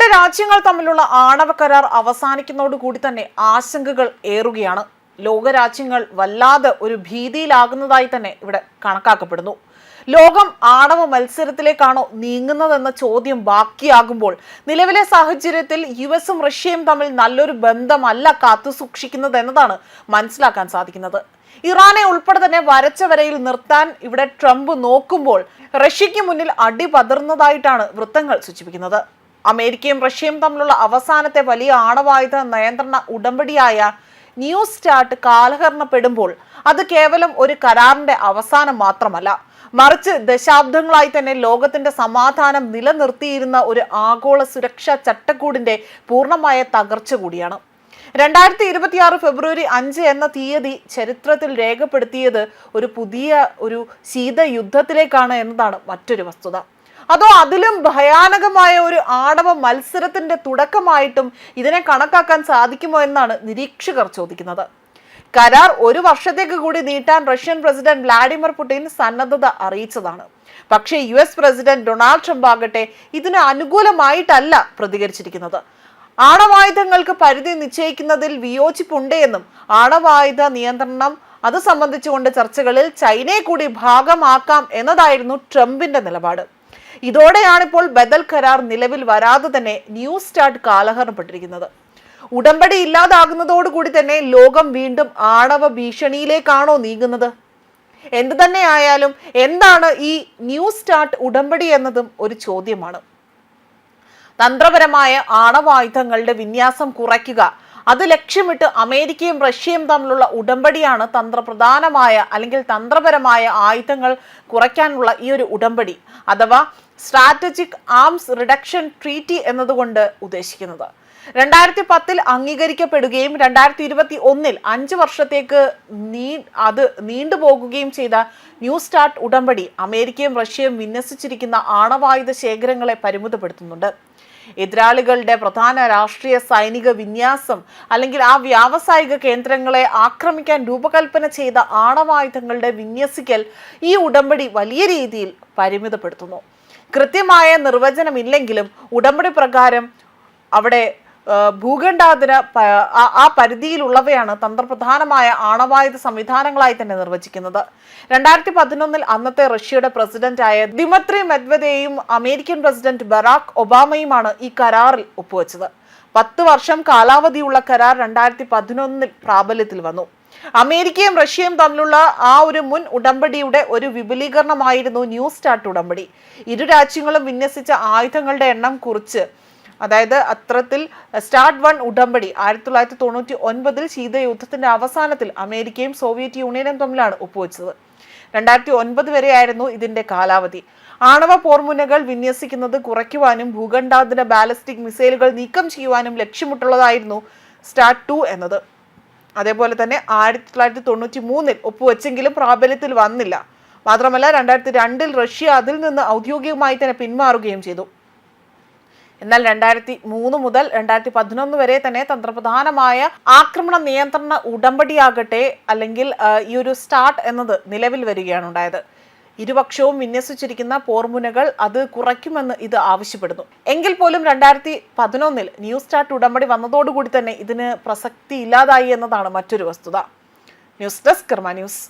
രണ്ട് രാജ്യങ്ങൾ തമ്മിലുള്ള ആണവ കരാർ അവസാനിക്കുന്നതോടുകൂടി തന്നെ ആശങ്കകൾ ഏറുകയാണ്. ലോകരാജ്യങ്ങൾ വല്ലാതെ ഒരു ഭീതിയിലാകുന്നതായി തന്നെ ഇവിടെ കണക്കാക്കപ്പെടുന്നു. ലോകം ആണവ മത്സരത്തിലേക്കാണോ നീങ്ങുന്നതെന്ന ചോദ്യം ബാക്കിയാകുമ്പോൾ നിലവിലെ സാഹചര്യത്തിൽ യു എസും റഷ്യയും തമ്മിൽ നല്ലൊരു ബന്ധമല്ല കാത്തു സൂക്ഷിക്കുന്നത് എന്നതാണ് മനസ്സിലാക്കാൻ സാധിക്കുന്നത്. ഇറാനെ ഉൾപ്പെടെ തന്നെ വരച്ച വരയിൽ നിർത്താൻ ഇവിടെ ട്രംപ് നോക്കുമ്പോൾ റഷ്യയ്ക്ക് മുന്നിൽ അടി പതിർന്നതായിട്ടാണ് വൃത്തങ്ങൾ സൂചിപ്പിക്കുന്നത്. അമേരിക്കയും റഷ്യയും തമ്മിലുള്ള അവസാനത്തെ വലിയ ആണവായുധ നിയന്ത്രണ ഉടമ്പടിയായ ന്യൂ സ്റ്റാർട്ട് കാലഹരണപ്പെടുമ്പോൾ അത് കേവലം ഒരു കരാറിന്റെ അവസാനം മാത്രമല്ല. മറിച്ച് ദശാബ്ദങ്ങളായി തന്നെ ലോകത്തിന്റെ സമാധാനം നിലനിർത്തിയിരുന്ന ഒരു ആഗോള സുരക്ഷാ ചട്ടക്കൂടിന്റെ പൂർണമായ തകർച്ച കൂടിയാണ്. രണ്ടായിരത്തി ഇരുപത്തിയാറ് ഫെബ്രുവരി അഞ്ച് എന്ന തീയതി ചരിത്രത്തിൽ രേഖപ്പെടുത്തിയത് ഒരു പുതിയ ഒരു ശീതയുദ്ധത്തിലേക്കാണ് എന്നതാണ് മറ്റൊരു വസ്തുത. അതോ അതിലും ഭയാനകമായ ഒരു ആണവ മത്സരത്തിന്റെ തുടക്കമായിട്ടും ഇതിനെ കണക്കാക്കാൻ സാധിക്കുമോ എന്നാണ് നിരീക്ഷകർ ചോദിക്കുന്നത്. കരാർ ഒരു വർഷത്തേക്ക് കൂടി നീട്ടാൻ റഷ്യൻ പ്രസിഡന്റ് വ്ലാഡിമിർ പുടിൻ സന്നദ്ധത അറിയിച്ചതാണ്. പക്ഷേ U S president Donald Trump ആകട്ടെ ഇതിന് അനുകൂലമായിട്ടല്ല പ്രതികരിച്ചിരിക്കുന്നത്. ആണവായുധങ്ങൾക്ക് പരിധി നിശ്ചയിക്കുന്നതിൽ വിയോജിപ്പുണ്ട് എന്നും ആണവായുധ നിയന്ത്രണം അത് സംബന്ധിച്ചുകൊണ്ട് ചർച്ചകളിൽ ചൈനയെ കൂടി ഭാഗമാക്കാം എന്നതായിരുന്നു ട്രംപിന്റെ നിലപാട്. ഇതോടെയാണിപ്പോൾ ബദൽ കരാർ നിലവിൽ വരാതെ തന്നെ ന്യൂ സ്റ്റാർട്ട് കാലഹരണപ്പെട്ടിരിക്കുന്നത്. ഉടമ്പടി ഇല്ലാതാകുന്നതോടുകൂടി തന്നെ ലോകം വീണ്ടും ആണവ ഭീഷണിയിലേക്കാണോ നീങ്ങുന്നത്? എന്തു തന്നെ ആയാലും എന്താണ് ഈ ന്യൂ സ്റ്റാർട്ട് ഉടമ്പടി എന്നതും ഒരു ചോദ്യമാണ്. തന്ത്രപരമായ ആണവായുധങ്ങളുടെ വിന്യാസം കുറയ്ക്കുക അത് ലക്ഷ്യമിട്ട് അമേരിക്കയും റഷ്യയും തമ്മിലുള്ള ഉടമ്പടിയാണ് തന്ത്രപ്രധാനമായ അല്ലെങ്കിൽ തന്ത്രപരമായ ആയുധങ്ങൾ കുറയ്ക്കാനുള്ള ഈ ഒരു ഉടമ്പടി അഥവാ സ്ട്രാറ്റജിക് ആംസ് റിഡക്ഷൻ ട്രീറ്റി എന്നതുകൊണ്ട് ഉദ്ദേശിക്കുന്നത്. രണ്ടായിരത്തി പത്തിൽ അംഗീകരിക്കപ്പെടുകയും രണ്ടായിരത്തി ഇരുപത്തി ഒന്നിൽ അഞ്ച് വർഷത്തേക്ക് നീ അത് നീണ്ടുപോകുകയും ചെയ്ത ന്യൂ സ്റ്റാർട്ട് ഉടമ്പടി അമേരിക്കയും റഷ്യയും വിന്യസിച്ചിരിക്കുന്ന ആണവായുധ ശേഖരങ്ങളെ പരിമിതപ്പെടുത്തുന്നുണ്ട്. എതിരാളികളുടെ പ്രധാന രാഷ്ട്രീയ സൈനിക വിന്യാസം അല്ലെങ്കിൽ ആ വ്യാവസായിക കേന്ദ്രങ്ങളെ ആക്രമിക്കാൻ രൂപകൽപ്പന ചെയ്ത ആണവായുധങ്ങളുടെ വിന്യസിക്കൽ ഈ ഉടമ്പടി വലിയ രീതിയിൽ പരിമിതപ്പെടുത്തുന്നു. കൃത്യമായ നിർവചനമില്ലെങ്കിലും ഉടമ്പടി പ്രകാരം അവിടെ ഭൂഖണ്ഡാതിര ആ- പരിധിയിലുള്ളവയാണ് തന്ത്രപ്രധാനമായ ആണവായുധ സംവിധാനങ്ങളായി തന്നെ നിർവചിക്കുന്നത്. രണ്ടായിരത്തി പതിനൊന്നിൽ അന്നത്തെ റഷ്യയുടെ പ്രസിഡന്റായ ദിമത്രി മെദ്വദേയും അമേരിക്കൻ പ്രസിഡന്റ് ബറാക് ഒബാമയുമാണ് ഈ കരാറിൽ ഒപ്പുവെച്ചത്. പത്ത് വർഷം കാലാവധിയുള്ള കരാർ രണ്ടായിരത്തി പതിനൊന്നിൽ പ്രാബല്യത്തിൽ വന്നു. അമേരിക്കയും റഷ്യയും തമ്മിലുള്ള ആ ഒരു മുൻ ഉടമ്പടിയുടെ ഒരു വിപുലീകരണമായിരുന്നു ന്യൂ സ്റ്റാർട്ട് ഉടമ്പടി. ഇരു രാജ്യങ്ങളും വിന്യസിച്ച ആയുധങ്ങളുടെ എണ്ണം കുറിച്ച് അതായത് അത്രത്തിൽ സ്റ്റാർട്ട് വൺ ഉടമ്പടി ആയിരത്തി തൊള്ളായിരത്തി തൊണ്ണൂറ്റി ഒൻപതിൽ ശീതയുദ്ധത്തിന്റെ അവസാനത്തിൽ അമേരിക്കയും സോവിയറ്റ് യൂണിയനും തമ്മിലാണ് ഒപ്പുവെച്ചത്. രണ്ടായിരത്തി ഒൻപത് വരെയായിരുന്നു ഇതിന്റെ കാലാവധി. ആണവ പോർമുനകൾ വിന്യസിക്കുന്നത് കുറയ്ക്കുവാനും ഭൂഖണ്ഡാന്തര ബാലിസ്റ്റിക് മിസൈലുകൾ നീക്കം ചെയ്യുവാനും ലക്ഷ്യമിട്ടുള്ളതായിരുന്നു സ്റ്റാർട്ട് ടു എന്നത്. അതേപോലെ തന്നെ ആയിരത്തി തൊള്ളായിരത്തി തൊണ്ണൂറ്റി മൂന്നിൽ ഒപ്പുവെച്ചെങ്കിലും പ്രാബല്യത്തിൽ വന്നില്ല. മാത്രമല്ല രണ്ടായിരത്തി രണ്ടിൽ റഷ്യ അതിൽ നിന്ന് ഔദ്യോഗികമായി തന്നെ പിന്മാറുകയും ചെയ്തു. എന്നാൽ രണ്ടായിരത്തി മൂന്ന് മുതൽ രണ്ടായിരത്തി പതിനൊന്ന് വരെ തന്നെ തന്ത്രപ്രധാനമായ ആക്രമണ നിയന്ത്രണ ഉടമ്പടിയാകട്ടെ അല്ലെങ്കിൽ ഈ ഒരു സ്റ്റാർട്ട് എന്നത് നിലവിൽ വരികയാണ് ഉണ്ടായത്. ഇരുപക്ഷവും വിന്യസിച്ചിരിക്കുന്ന പോർമുനകൾ അത് കുറയ്ക്കുമെന്ന് ഇത് ആവശ്യപ്പെടുന്നു. എങ്കിൽ പോലും രണ്ടായിരത്തി പതിനൊന്നിൽ ന്യൂ സ്റ്റാർട്ട് ഉടമ്പടി വന്നതോടുകൂടി തന്നെ ഇതിന് പ്രസക്തി ഇല്ലാതായി എന്നതാണ് മറ്റൊരു വസ്തുത. News desk Karma news.